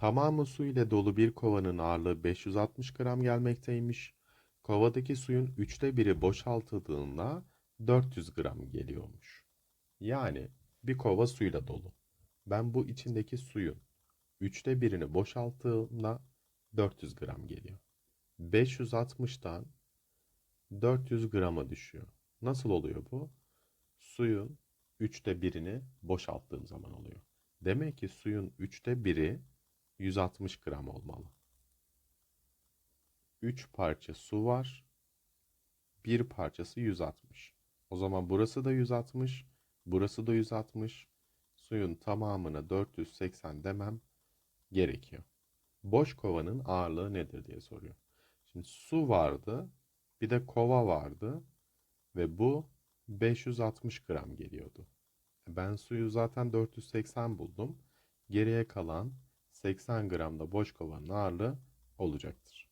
Tamamı su ile dolu bir kovanın ağırlığı 560 gram gelmekteymiş. Kovadaki suyun üçte biri boşaltıldığında 400 gram geliyormuş. Yani bir kova suyla dolu. Ben bu içindeki suyun üçte birini boşalttığımda 400 gram geliyor. 560'tan 400 grama düşüyor. Nasıl oluyor bu? Suyun üçte birini boşalttığım zaman oluyor. Demek ki suyun üçte biri 160 gram olmalı. 3 parça su var. Bir parçası 160. O zaman burası da 160, burası da 160. Suyun tamamına 480 demem gerekiyor. Boş kovanın ağırlığı nedir diye soruyor. Şimdi su vardı, bir de kova vardı ve bu 560 gram geliyordu. Ben suyu zaten 480 buldum. Geriye kalan 80 gram da boş kovanın ağırlığı olacaktır.